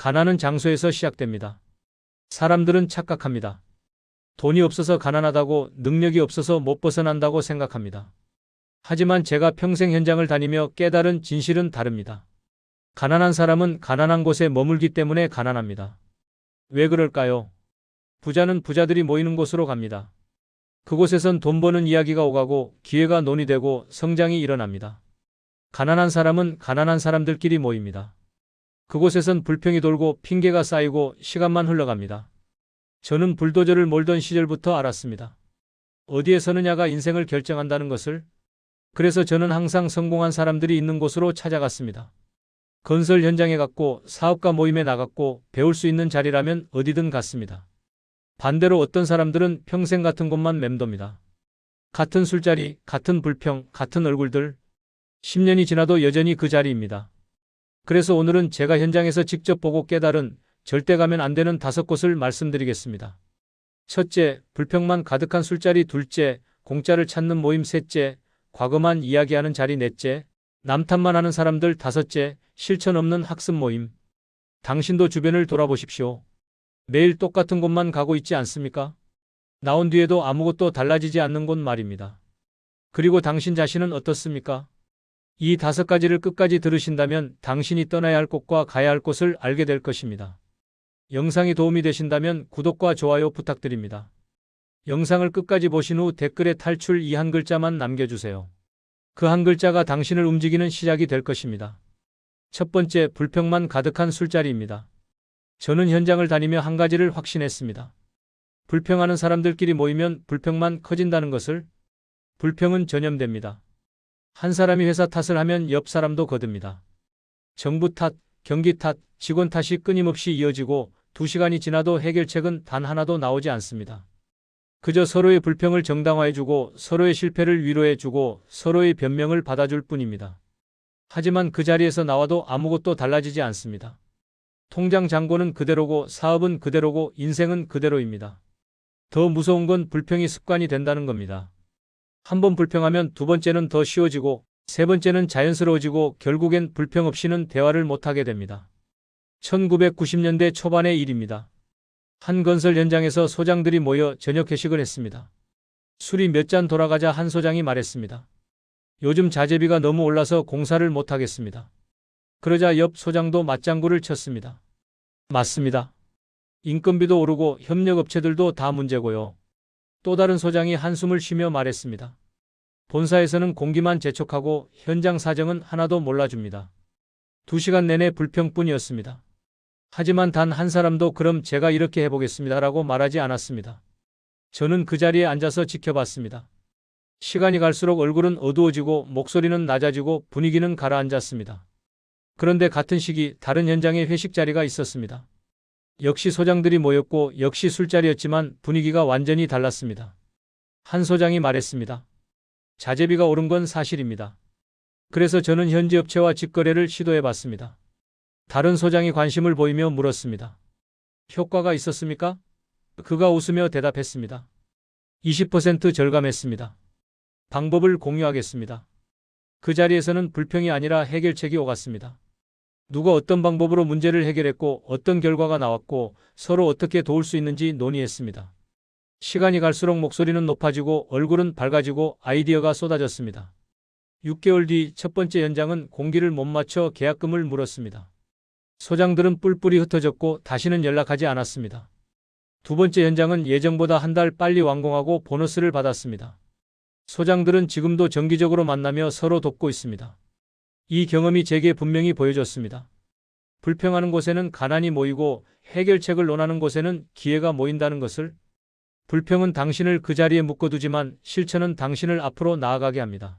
가난은 장소에서 시작됩니다. 사람들은 착각합니다. 돈이 없어서 가난하다고 능력이 없어서 못 벗어난다고 생각합니다. 하지만 제가 평생 현장을 다니며 깨달은 진실은 다릅니다. 가난한 사람은 가난한 곳에 머물기 때문에 가난합니다. 왜 그럴까요? 부자는 부자들이 모이는 곳으로 갑니다. 그곳에선 돈 버는 이야기가 오가고 기회가 논의되고 성장이 일어납니다. 가난한 사람은 가난한 사람들끼리 모입니다. 그곳에선 불평이 돌고 핑계가 쌓이고 시간만 흘러갑니다. 저는 불도저를 몰던 시절부터 알았습니다. 어디에 서느냐가 인생을 결정한다는 것을 그래서 저는 항상 성공한 사람들이 있는 곳으로 찾아갔습니다. 건설 현장에 갔고 사업가 모임에 나갔고 배울 수 있는 자리라면 어디든 갔습니다. 반대로 어떤 사람들은 평생 같은 곳만 맴돕니다. 같은 술자리, 같은 불평, 같은 얼굴들. 10년이 지나도 여전히 그 자리입니다. 그래서 오늘은 제가 현장에서 직접 보고 깨달은 절대 가면 안 되는 다섯 곳을 말씀드리겠습니다. 첫째, 불평만 가득한 술자리 둘째, 공짜를 찾는 모임 셋째, 과거만 이야기하는 자리 넷째, 남탓만 하는 사람들 다섯째, 실천 없는 학습 모임. 당신도 주변을 돌아보십시오. 매일 똑같은 곳만 가고 있지 않습니까? 나온 뒤에도 아무것도 달라지지 않는 곳 말입니다. 그리고 당신 자신은 어떻습니까? 이 다섯 가지를 끝까지 들으신다면 당신이 떠나야 할 곳과 가야 할 곳을 알게 될 것입니다. 영상이 도움이 되신다면 구독과 좋아요 부탁드립니다. 영상을 끝까지 보신 후 댓글에 탈출 이 한 글자만 남겨주세요. 그 한 글자가 당신을 움직이는 시작이 될 것입니다. 첫 번째, 불평만 가득한 술자리입니다. 저는 현장을 다니며 한 가지를 확신했습니다. 불평하는 사람들끼리 모이면 불평만 커진다는 것을 불평은 전염됩니다. 한 사람이 회사 탓을 하면 옆 사람도 거듭니다. 정부 탓, 경기 탓, 직원 탓이 끊임없이 이어지고 두 시간이 지나도 해결책은 단 하나도 나오지 않습니다. 그저 서로의 불평을 정당화해주고 서로의 실패를 위로해주고 서로의 변명을 받아줄 뿐입니다. 하지만 그 자리에서 나와도 아무것도 달라지지 않습니다. 통장 잔고는 그대로고 사업은 그대로고 인생은 그대로입니다. 더 무서운 건 불평이 습관이 된다는 겁니다. 한 번 불평하면 두 번째는 더 쉬워지고 세 번째는 자연스러워지고 결국엔 불평 없이는 대화를 못하게 됩니다. 1990년대 초반의 일입니다. 한 건설 현장에서 소장들이 모여 저녁 회식을 했습니다. 술이 몇 잔 돌아가자 한 소장이 말했습니다. 요즘 자재비가 너무 올라서 공사를 못하겠습니다. 그러자 옆 소장도 맞장구를 쳤습니다. 맞습니다. 인건비도 오르고 협력업체들도 다 문제고요. 또 다른 소장이 한숨을 쉬며 말했습니다. 본사에서는 공기만 재촉하고 현장 사정은 하나도 몰라줍니다. 두 시간 내내 불평뿐이었습니다. 하지만 단 한 사람도 그럼 제가 이렇게 해보겠습니다 라고 말하지 않았습니다. 저는 그 자리에 앉아서 지켜봤습니다. 시간이 갈수록 얼굴은 어두워지고 목소리는 낮아지고 분위기는 가라앉았습니다. 그런데 같은 시기 다른 현장에 회식 자리가 있었습니다. 역시 소장들이 모였고 역시 술자리였지만 분위기가 완전히 달랐습니다. 한 소장이 말했습니다. 자재비가 오른 건 사실입니다. 그래서 저는 현지 업체와 직거래를 시도해 봤습니다. 다른 소장이 관심을 보이며 물었습니다. 효과가 있었습니까? 그가 웃으며 대답했습니다. 20% 절감했습니다. 방법을 공유하겠습니다. 그 자리에서는 불평이 아니라 해결책이 오갔습니다. 누가 어떤 방법으로 문제를 해결했고 어떤 결과가 나왔고 서로 어떻게 도울 수 있는지 논의했습니다. 시간이 갈수록 목소리는 높아지고 얼굴은 밝아지고 아이디어가 쏟아졌습니다. 6개월 뒤 첫 번째 연장은 공기를 못 맞춰 계약금을 물었습니다. 소장들은 뿔뿔이 흩어졌고 다시는 연락하지 않았습니다. 두 번째 현장은 예정보다 한 달 빨리 완공하고 보너스를 받았습니다. 소장들은 지금도 정기적으로 만나며 서로 돕고 있습니다. 이 경험이 제게 분명히 보여줬습니다. 불평하는 곳에는 가난이 모이고 해결책을 논하는 곳에는 기회가 모인다는 것을 불평은 당신을 그 자리에 묶어두지만 실천은 당신을 앞으로 나아가게 합니다.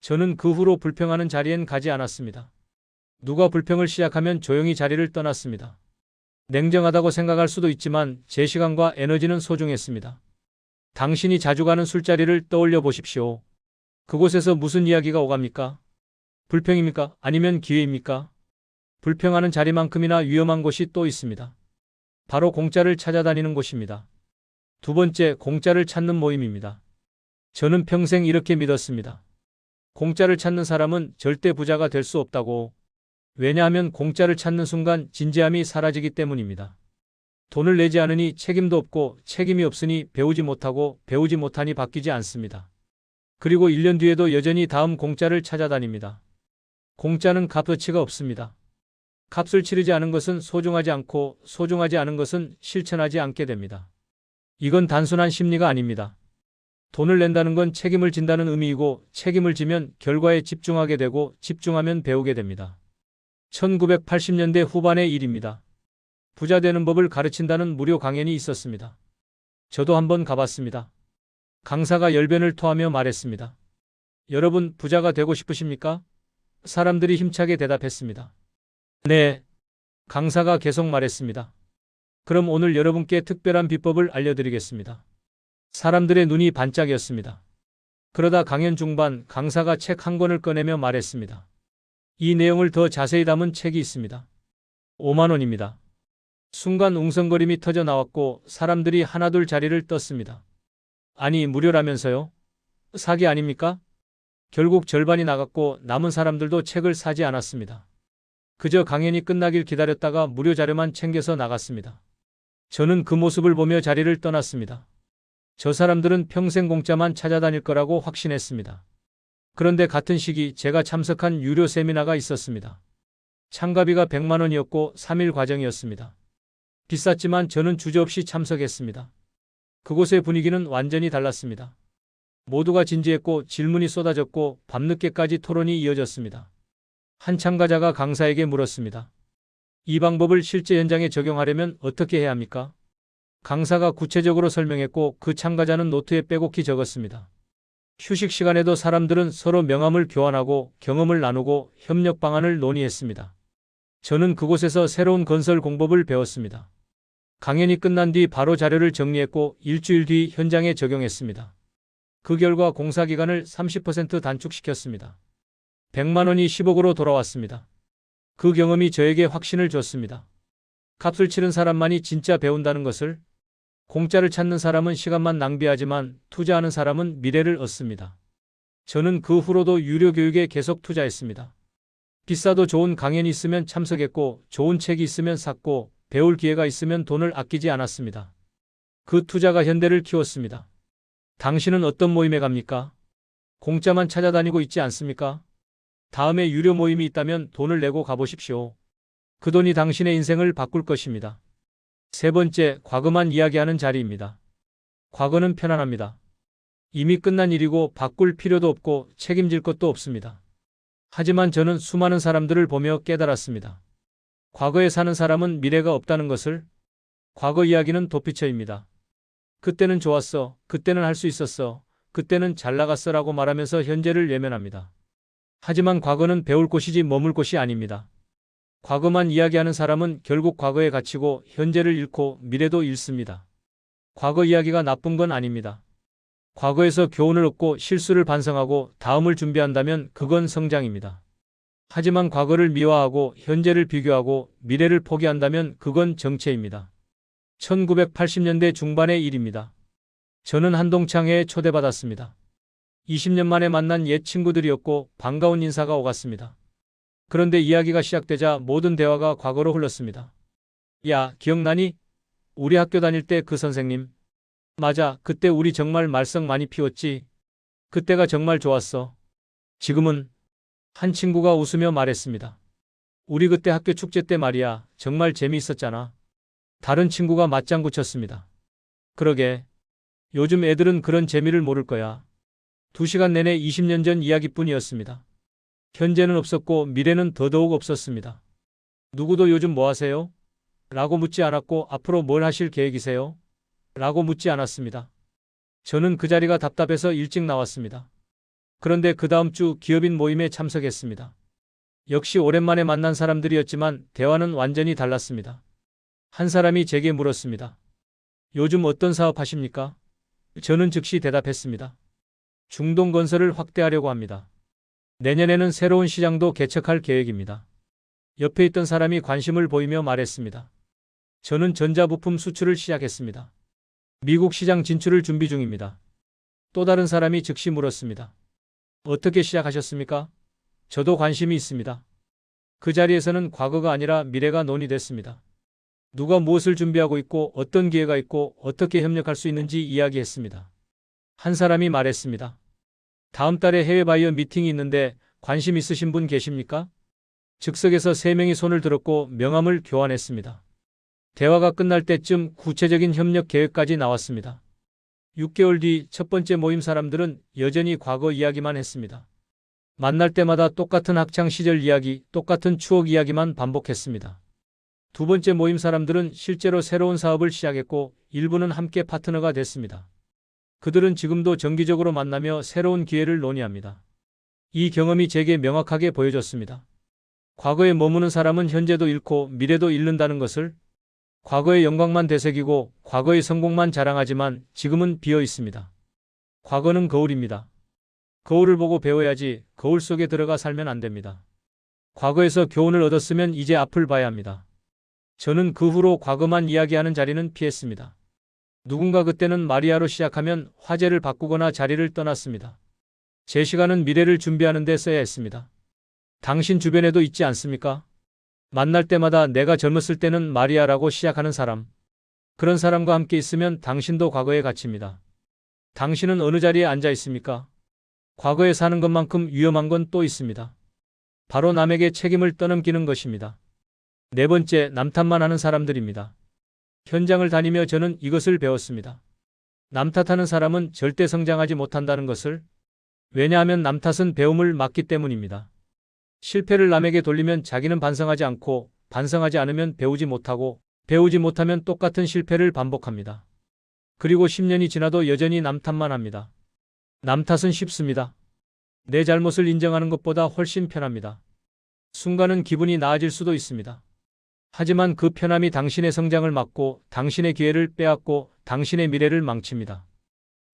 저는 그 후로 불평하는 자리엔 가지 않았습니다. 누가 불평을 시작하면 조용히 자리를 떠났습니다. 냉정하다고 생각할 수도 있지만 제 시간과 에너지는 소중했습니다. 당신이 자주 가는 술자리를 떠올려 보십시오. 그곳에서 무슨 이야기가 오갑니까? 불평입니까? 아니면 기회입니까? 불평하는 자리만큼이나 위험한 곳이 또 있습니다. 바로 공짜를 찾아다니는 곳입니다. 두 번째, 공짜를 찾는 모임입니다. 저는 평생 이렇게 믿었습니다. 공짜를 찾는 사람은 절대 부자가 될 수 없다고 왜냐하면 공짜를 찾는 순간 진지함이 사라지기 때문입니다. 돈을 내지 않으니 책임도 없고 책임이 없으니 배우지 못하고 배우지 못하니 바뀌지 않습니다. 그리고 1년 뒤에도 여전히 다음 공짜를 찾아다닙니다. 공짜는 값어치가 없습니다. 값을 치르지 않은 것은 소중하지 않고 소중하지 않은 것은 실천하지 않게 됩니다. 이건 단순한 심리가 아닙니다. 돈을 낸다는 건 책임을 진다는 의미이고 책임을 지면 결과에 집중하게 되고 집중하면 배우게 됩니다. 1980년대 후반의 일입니다. 부자 되는 법을 가르친다는 무료 강연이 있었습니다. 저도 한번 가봤습니다. 강사가 열변을 토하며 말했습니다. 여러분 부자가 되고 싶으십니까? 사람들이 힘차게 대답했습니다. 네. 강사가 계속 말했습니다. 그럼 오늘 여러분께 특별한 비법을 알려드리겠습니다. 사람들의 눈이 반짝였습니다. 그러다 강연 중반 강사가 책 한 권을 꺼내며 말했습니다. 이 내용을 더 자세히 담은 책이 있습니다. 5만 원입니다. 순간 웅성거림이 터져 나왔고 사람들이 하나둘 자리를 떴습니다. 아니, 무료라면서요? 사기 아닙니까? 결국 절반이 나갔고 남은 사람들도 책을 사지 않았습니다. 그저 강연이 끝나길 기다렸다가 무료 자료만 챙겨서 나갔습니다. 저는 그 모습을 보며 자리를 떠났습니다. 저 사람들은 평생 공짜만 찾아다닐 거라고 확신했습니다. 그런데 같은 시기 제가 참석한 유료 세미나가 있었습니다. 참가비가 100만 원이었고 3일 과정이었습니다. 비쌌지만 저는 주저없이 참석했습니다. 그곳의 분위기는 완전히 달랐습니다. 모두가 진지했고 질문이 쏟아졌고 밤늦게까지 토론이 이어졌습니다. 한 참가자가 강사에게 물었습니다. 이 방법을 실제 현장에 적용하려면 어떻게 해야 합니까? 강사가 구체적으로 설명했고 그 참가자는 노트에 빼곡히 적었습니다. 휴식 시간에도 사람들은 서로 명함을 교환하고 경험을 나누고 협력 방안을 논의했습니다. 저는 그곳에서 새로운 건설 공법을 배웠습니다. 강연이 끝난 뒤 바로 자료를 정리했고 일주일 뒤 현장에 적용했습니다. 그 결과 공사 기간을 30% 단축시켰습니다. 100만 원이 10억으로 돌아왔습니다. 그 경험이 저에게 확신을 줬습니다. 값을 치른 사람만이 진짜 배운다는 것을 공짜를 찾는 사람은 시간만 낭비하지만 투자하는 사람은 미래를 얻습니다. 저는 그 후로도 유료 교육에 계속 투자했습니다. 비싸도 좋은 강연이 있으면 참석했고 좋은 책이 있으면 샀고 배울 기회가 있으면 돈을 아끼지 않았습니다. 그 투자가 현대를 키웠습니다. 당신은 어떤 모임에 갑니까? 공짜만 찾아다니고 있지 않습니까? 다음에 유료 모임이 있다면 돈을 내고 가보십시오. 그 돈이 당신의 인생을 바꿀 것입니다. 세 번째, 과거만 이야기하는 자리입니다. 과거는 편안합니다. 이미 끝난 일이고 바꿀 필요도 없고 책임질 것도 없습니다. 하지만 저는 수많은 사람들을 보며 깨달았습니다. 과거에 사는 사람은 미래가 없다는 것을 과거 이야기는 도피처입니다. 그때는 좋았어. 그때는 할 수 있었어. 그때는 잘 나갔어 라고 말하면서 현재를 외면합니다. 하지만 과거는 배울 곳이지 머물 곳이 아닙니다. 과거만 이야기하는 사람은 결국 과거에 갇히고 현재를 잃고 미래도 잃습니다. 과거 이야기가 나쁜 건 아닙니다. 과거에서 교훈을 얻고 실수를 반성하고 다음을 준비한다면 그건 성장입니다. 하지만 과거를 미화하고 현재를 비교하고 미래를 포기한다면 그건 정체입니다. 1980년대 중반의 일입니다. 저는 한동창회에 초대받았습니다. 20년 만에 만난 옛 친구들이었고 반가운 인사가 오갔습니다. 그런데 이야기가 시작되자 모든 대화가 과거로 흘렀습니다. 야, 기억나니? 우리 학교 다닐 때 그 선생님. 맞아, 그때 우리 정말 말썽 많이 피웠지. 그때가 정말 좋았어. 지금은 한 친구가 웃으며 말했습니다. 우리 그때 학교 축제 때 말이야. 정말 재미있었잖아. 다른 친구가 맞장구 쳤습니다. 그러게. 요즘 애들은 그런 재미를 모를 거야. 두 시간 내내 20년 전 이야기뿐이었습니다. 현재는 없었고 미래는 더더욱 없었습니다. 누구도 요즘 뭐 하세요? 라고 묻지 않았고 앞으로 뭘 하실 계획이세요? 라고 묻지 않았습니다. 저는 그 자리가 답답해서 일찍 나왔습니다. 그런데 그 다음 주 기업인 모임에 참석했습니다. 역시 오랜만에 만난 사람들이었지만 대화는 완전히 달랐습니다. 한 사람이 제게 물었습니다. 요즘 어떤 사업 하십니까? 저는 즉시 대답했습니다. 중동 건설을 확대하려고 합니다. 내년에는 새로운 시장도 개척할 계획입니다. 옆에 있던 사람이 관심을 보이며 말했습니다. 저는 전자부품 수출을 시작했습니다. 미국 시장 진출을 준비 중입니다. 또 다른 사람이 즉시 물었습니다. 어떻게 시작하셨습니까? 저도 관심이 있습니다. 그 자리에서는 과거가 아니라 미래가 논의됐습니다. 누가 무엇을 준비하고 있고 어떤 기회가 있고 어떻게 협력할 수 있는지 이야기했습니다. 한 사람이 말했습니다. 다음 달에 해외 바이어 미팅이 있는데 관심 있으신 분 계십니까? 즉석에서 세 명이 손을 들었고 명함을 교환했습니다. 대화가 끝날 때쯤 구체적인 협력 계획까지 나왔습니다. 6개월 뒤 첫 번째 모임 사람들은 여전히 과거 이야기만 했습니다. 만날 때마다 똑같은 학창 시절 이야기, 똑같은 추억 이야기만 반복했습니다. 두 번째 모임 사람들은 실제로 새로운 사업을 시작했고 일부는 함께 파트너가 됐습니다. 그들은 지금도 정기적으로 만나며 새로운 기회를 논의합니다. 이 경험이 제게 명확하게 보여줬습니다. 과거에 머무는 사람은 현재도 잃고 미래도 잃는다는 것을 과거의 영광만 되새기고 과거의 성공만 자랑하지만 지금은 비어 있습니다. 과거는 거울입니다. 거울을 보고 배워야지 거울 속에 들어가 살면 안 됩니다. 과거에서 교훈을 얻었으면 이제 앞을 봐야 합니다. 저는 그 후로 과거만 이야기하는 자리는 피했습니다. 누군가 그때는 마리아로 시작하면 화제를 바꾸거나 자리를 떠났습니다. 제 시간은 미래를 준비하는 데 써야 했습니다. 당신 주변에도 있지 않습니까? 만날 때마다 내가 젊었을 때는 마리아라고 시작하는 사람. 그런 사람과 함께 있으면 당신도 과거에 갇힙니다. 당신은 어느 자리에 앉아 있습니까? 과거에 사는 것만큼 위험한 건 또 있습니다. 바로 남에게 책임을 떠넘기는 것입니다. 네 번째, 남탓만 하는 사람들입니다. 현장을 다니며 저는 이것을 배웠습니다. 남 탓하는 사람은 절대 성장하지 못한다는 것을 왜냐하면 남 탓은 배움을 막기 때문입니다. 실패를 남에게 돌리면 자기는 반성하지 않고 반성하지 않으면 배우지 못하고 배우지 못하면 똑같은 실패를 반복합니다. 그리고 10년이 지나도 여전히 남 탓만 합니다. 남 탓은 쉽습니다. 내 잘못을 인정하는 것보다 훨씬 편합니다. 순간은 기분이 나아질 수도 있습니다. 하지만 그 편함이 당신의 성장을 막고 당신의 기회를 빼앗고 당신의 미래를 망칩니다.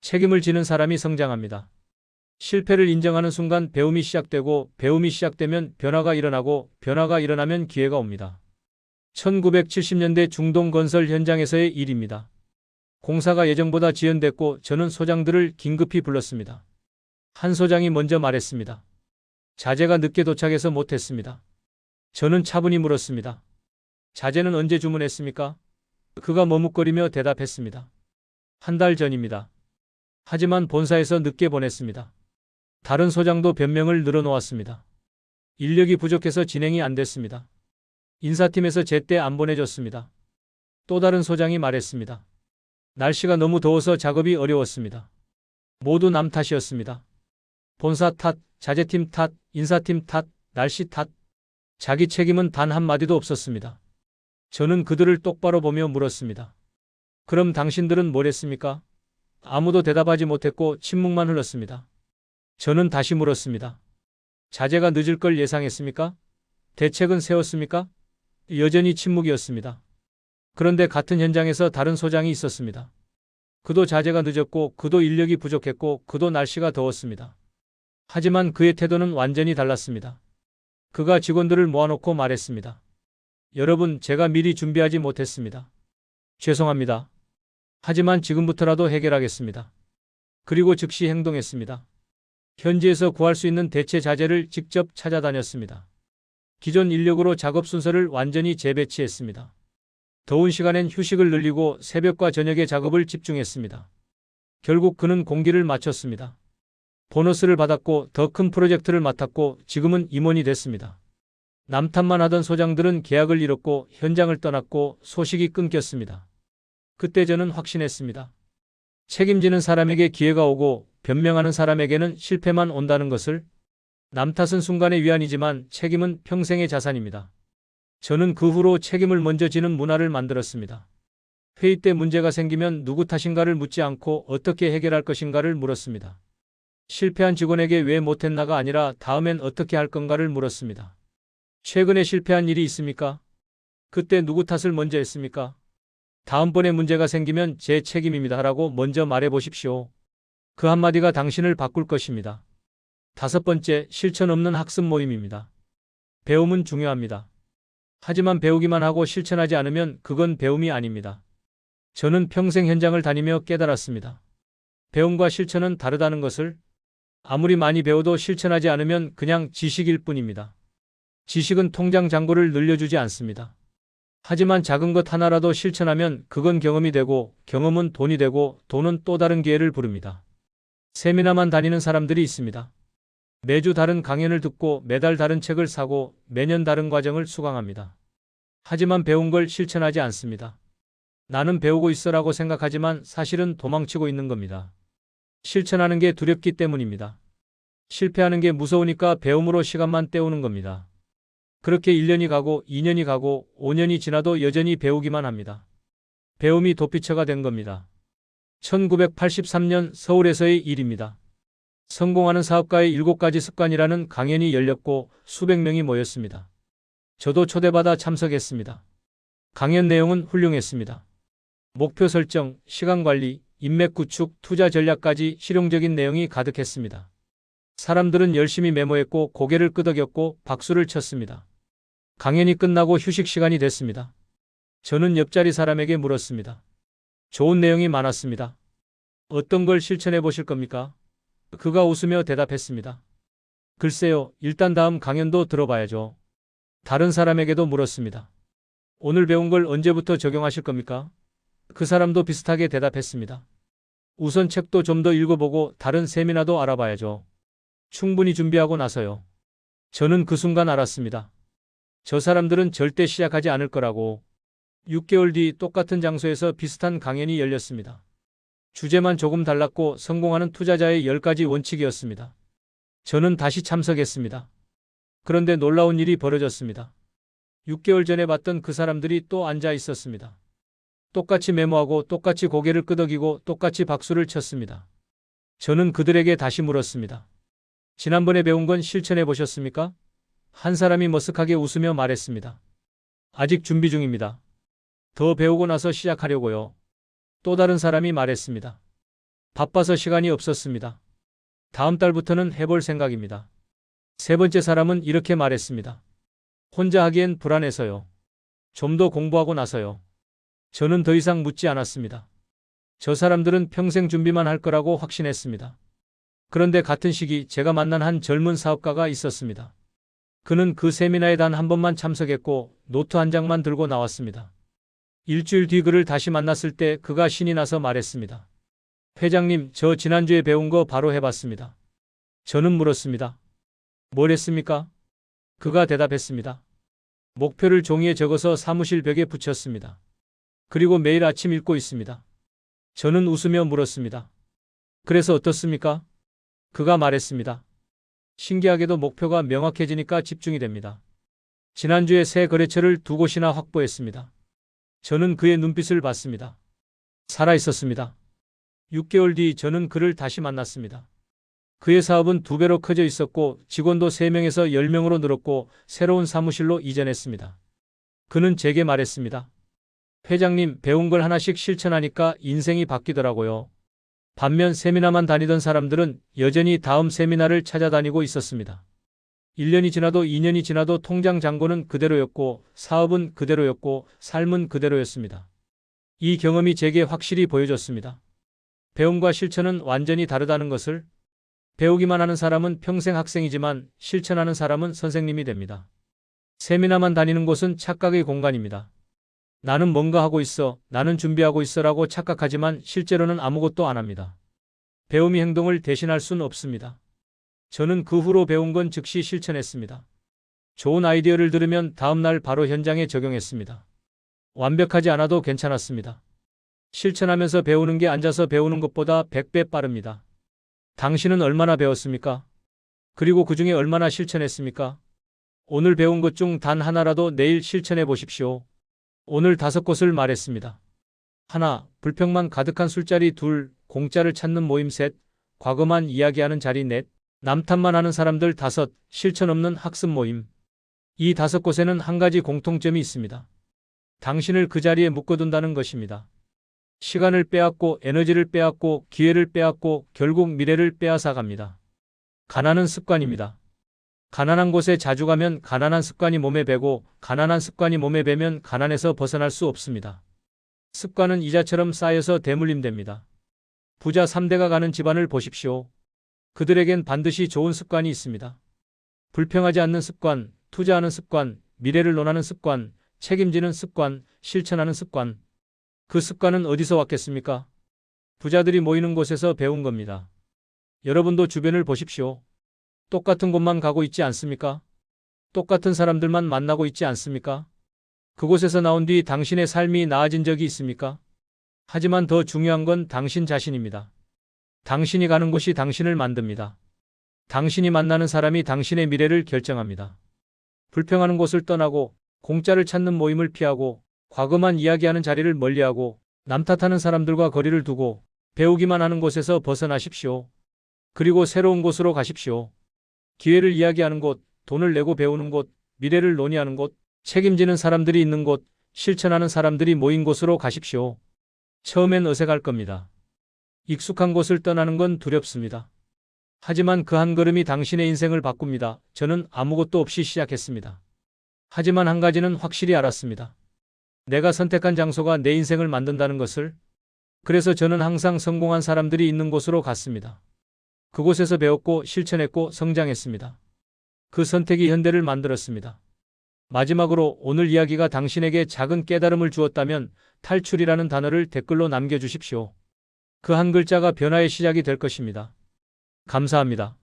책임을 지는 사람이 성장합니다. 실패를 인정하는 순간 배움이 시작되고 배움이 시작되면 변화가 일어나고 변화가 일어나면 기회가 옵니다. 1970년대 중동 건설 현장에서의 일입니다. 공사가 예정보다 지연됐고 저는 소장들을 긴급히 불렀습니다. 한 소장이 먼저 말했습니다. 자재가 늦게 도착해서 못했습니다. 저는 차분히 물었습니다. 자재는 언제 주문했습니까? 그가 머뭇거리며 대답했습니다. 한 달 전입니다. 하지만 본사에서 늦게 보냈습니다. 다른 소장도 변명을 늘어놓았습니다. 인력이 부족해서 진행이 안 됐습니다. 인사팀에서 제때 안 보내줬습니다. 또 다른 소장이 말했습니다. 날씨가 너무 더워서 작업이 어려웠습니다. 모두 남 탓이었습니다. 본사 탓, 자재팀 탓, 인사팀 탓, 날씨 탓. 자기 책임은 단 한마디도 없었습니다. 저는 그들을 똑바로 보며 물었습니다. 그럼 당신들은 뭘 했습니까? 아무도 대답하지 못했고 침묵만 흘렀습니다. 저는 다시 물었습니다. 자제가 늦을 걸 예상했습니까? 대책은 세웠습니까? 여전히 침묵이었습니다. 그런데 같은 현장에서 다른 소장이 있었습니다. 그도 자제가 늦었고 그도 인력이 부족했고 그도 날씨가 더웠습니다. 하지만 그의 태도는 완전히 달랐습니다. 그가 직원들을 모아놓고 말했습니다. 여러분, 제가 미리 준비하지 못했습니다. 죄송합니다. 하지만 지금부터라도 해결하겠습니다. 그리고 즉시 행동했습니다. 현지에서 구할 수 있는 대체 자재를 직접 찾아다녔습니다. 기존 인력으로 작업 순서를 완전히 재배치했습니다. 더운 시간엔 휴식을 늘리고 새벽과 저녁에 작업을 집중했습니다. 결국 그는 공기를 맞췄습니다. 보너스를 받았고 더 큰 프로젝트를 맡았고 지금은 임원이 됐습니다. 남탓만 하던 소장들은 계약을 잃었고 현장을 떠났고 소식이 끊겼습니다. 그때 저는 확신했습니다. 책임지는 사람에게 기회가 오고 변명하는 사람에게는 실패만 온다는 것을 남 탓은 순간의 위안이지만 책임은 평생의 자산입니다. 저는 그 후로 책임을 먼저 지는 문화를 만들었습니다. 회의 때 문제가 생기면 누구 탓인가를 묻지 않고 어떻게 해결할 것인가를 물었습니다. 실패한 직원에게 왜 못했나가 아니라 다음엔 어떻게 할 건가를 물었습니다. 최근에 실패한 일이 있습니까? 그때 누구 탓을 먼저 했습니까? 다음번에 문제가 생기면 제 책임입니다. 라고 먼저 말해 보십시오. 그 한마디가 당신을 바꿀 것입니다. 다섯 번째, 실천 없는 학습 모임입니다. 배움은 중요합니다. 하지만 배우기만 하고 실천하지 않으면 그건 배움이 아닙니다. 저는 평생 현장을 다니며 깨달았습니다. 배움과 실천은 다르다는 것을 아무리 많이 배워도 실천하지 않으면 그냥 지식일 뿐입니다. 지식은 통장 잔고를 늘려주지 않습니다. 하지만 작은 것 하나라도 실천하면 그건 경험이 되고 경험은 돈이 되고 돈은 또 다른 기회를 부릅니다. 세미나만 다니는 사람들이 있습니다. 매주 다른 강연을 듣고 매달 다른 책을 사고 매년 다른 과정을 수강합니다. 하지만 배운 걸 실천하지 않습니다. 나는 배우고 있어라고 생각하지만 사실은 도망치고 있는 겁니다. 실천하는 게 두렵기 때문입니다. 실패하는 게 무서우니까 배움으로 시간만 때우는 겁니다. 그렇게 1년이 가고 2년이 가고 5년이 지나도 여전히 배우기만 합니다. 배움이 도피처가 된 겁니다. 1983년 서울에서의 일입니다. 성공하는 사업가의 7가지 습관이라는 강연이 열렸고 수백 명이 모였습니다. 저도 초대받아 참석했습니다. 강연 내용은 훌륭했습니다. 목표 설정, 시간 관리, 인맥 구축, 투자 전략까지 실용적인 내용이 가득했습니다. 사람들은 열심히 메모했고 고개를 끄덕였고 박수를 쳤습니다. 강연이 끝나고 휴식 시간이 됐습니다. 저는 옆자리 사람에게 물었습니다. 좋은 내용이 많았습니다. 어떤 걸 실천해 보실 겁니까? 그가 웃으며 대답했습니다. 글쎄요, 일단 다음 강연도 들어봐야죠. 다른 사람에게도 물었습니다. 오늘 배운 걸 언제부터 적용하실 겁니까? 그 사람도 비슷하게 대답했습니다. 우선 책도 좀 더 읽어보고 다른 세미나도 알아봐야죠. 충분히 준비하고 나서요. 저는 그 순간 알았습니다. 저 사람들은 절대 시작하지 않을 거라고. 6개월 뒤 똑같은 장소에서 비슷한 강연이 열렸습니다. 주제만 조금 달랐고 성공하는 투자자의 10가지 원칙이었습니다. 저는 다시 참석했습니다. 그런데 놀라운 일이 벌어졌습니다. 6개월 전에 봤던 그 사람들이 또 앉아 있었습니다. 똑같이 메모하고 똑같이 고개를 끄덕이고 똑같이 박수를 쳤습니다. 저는 그들에게 다시 물었습니다. 지난번에 배운 건 실천해 보셨습니까? 한 사람이 머쓱하게 웃으며 말했습니다. 아직 준비 중입니다. 더 배우고 나서 시작하려고요. 또 다른 사람이 말했습니다. 바빠서 시간이 없었습니다. 다음 달부터는 해볼 생각입니다. 세 번째 사람은 이렇게 말했습니다. 혼자 하기엔 불안해서요. 좀 더 공부하고 나서요. 저는 더 이상 묻지 않았습니다. 저 사람들은 평생 준비만 할 거라고 확신했습니다. 그런데 같은 시기 제가 만난 한 젊은 사업가가 있었습니다. 그는 그 세미나에 단 한 번만 참석했고 노트 한 장만 들고 나왔습니다. 일주일 뒤 그를 다시 만났을 때 그가 신이 나서 말했습니다. 회장님, 저 지난주에 배운 거 바로 해봤습니다. 저는 물었습니다. 뭘 했습니까? 그가 대답했습니다. 목표를 종이에 적어서 사무실 벽에 붙였습니다. 그리고 매일 아침 읽고 있습니다. 저는 웃으며 물었습니다. 그래서 어떻습니까? 그가 말했습니다. 신기하게도 목표가 명확해지니까 집중이 됩니다. 지난주에 새 거래처를 두 곳이나 확보했습니다. 저는 그의 눈빛을 봤습니다. 살아 있었습니다. 6개월 뒤 저는 그를 다시 만났습니다. 그의 사업은 두 배로 커져 있었고 직원도 3명에서 10명으로 늘었고 새로운 사무실로 이전했습니다. 그는 제게 말했습니다. 회장님, 배운 걸 하나씩 실천하니까 인생이 바뀌더라고요. 반면 세미나만 다니던 사람들은 여전히 다음 세미나를 찾아다니고 있었습니다. 1년이 지나도 2년이 지나도 통장 잔고는 그대로였고 사업은 그대로였고 삶은 그대로였습니다. 이 경험이 제게 확실히 보여줬습니다. 배움과 실천은 완전히 다르다는 것을 배우기만 하는 사람은 평생 학생이지만 실천하는 사람은 선생님이 됩니다. 세미나만 다니는 곳은 착각의 공간입니다. 나는 뭔가 하고 있어, 나는 준비하고 있어라고 착각하지만 실제로는 아무것도 안 합니다. 배움이 행동을 대신할 순 없습니다. 저는 그 후로 배운 건 즉시 실천했습니다. 좋은 아이디어를 들으면 다음날 바로 현장에 적용했습니다. 완벽하지 않아도 괜찮았습니다. 실천하면서 배우는 게 앉아서 배우는 것보다 100배 빠릅니다. 당신은 얼마나 배웠습니까? 그리고 그 중에 얼마나 실천했습니까? 오늘 배운 것 중 단 하나라도 내일 실천해 보십시오. 오늘 다섯 곳을 말했습니다. 하나, 불평만 가득한 술자리 둘, 공짜를 찾는 모임 셋, 과거만 이야기하는 자리 넷, 남탓만 하는 사람들 다섯, 실천 없는 학습 모임. 이 다섯 곳에는 한 가지 공통점이 있습니다. 당신을 그 자리에 묶어둔다는 것입니다. 시간을 빼앗고 에너지를 빼앗고 기회를 빼앗고 결국 미래를 빼앗아 갑니다. 가난은 습관입니다. 가난한 곳에 자주 가면 가난한 습관이 몸에 배고 가난한 습관이 몸에 배면 가난에서 벗어날 수 없습니다. 습관은 이자처럼 쌓여서 대물림됩니다. 부자 3대가 가는 집안을 보십시오. 그들에겐 반드시 좋은 습관이 있습니다. 불평하지 않는 습관, 투자하는 습관, 미래를 논하는 습관, 책임지는 습관, 실천하는 습관. 그 습관은 어디서 왔겠습니까? 부자들이 모이는 곳에서 배운 겁니다. 여러분도 주변을 보십시오. 똑같은 곳만 가고 있지 않습니까? 똑같은 사람들만 만나고 있지 않습니까? 그곳에서 나온 뒤 당신의 삶이 나아진 적이 있습니까? 하지만 더 중요한 건 당신 자신입니다. 당신이 가는 곳이 당신을 만듭니다. 당신이 만나는 사람이 당신의 미래를 결정합니다. 불평하는 곳을 떠나고 공짜를 찾는 모임을 피하고 과거만 이야기하는 자리를 멀리하고 남 탓하는 사람들과 거리를 두고 배우기만 하는 곳에서 벗어나십시오. 그리고 새로운 곳으로 가십시오. 기회를 이야기하는 곳, 돈을 내고 배우는 곳, 미래를 논의하는 곳, 책임지는 사람들이 있는 곳, 실천하는 사람들이 모인 곳으로 가십시오. 처음엔 어색할 겁니다. 익숙한 곳을 떠나는 건 두렵습니다. 하지만 그 한 걸음이 당신의 인생을 바꿉니다. 저는 아무것도 없이 시작했습니다. 하지만 한 가지는 확실히 알았습니다. 내가 선택한 장소가 내 인생을 만든다는 것을. 그래서 저는 항상 성공한 사람들이 있는 곳으로 갔습니다. 그곳에서 배웠고 실천했고 성장했습니다. 그 선택이 현대를 만들었습니다. 마지막으로 오늘 이야기가 당신에게 작은 깨달음을 주었다면 탈출이라는 단어를 댓글로 남겨주십시오. 그 한 글자가 변화의 시작이 될 것입니다. 감사합니다.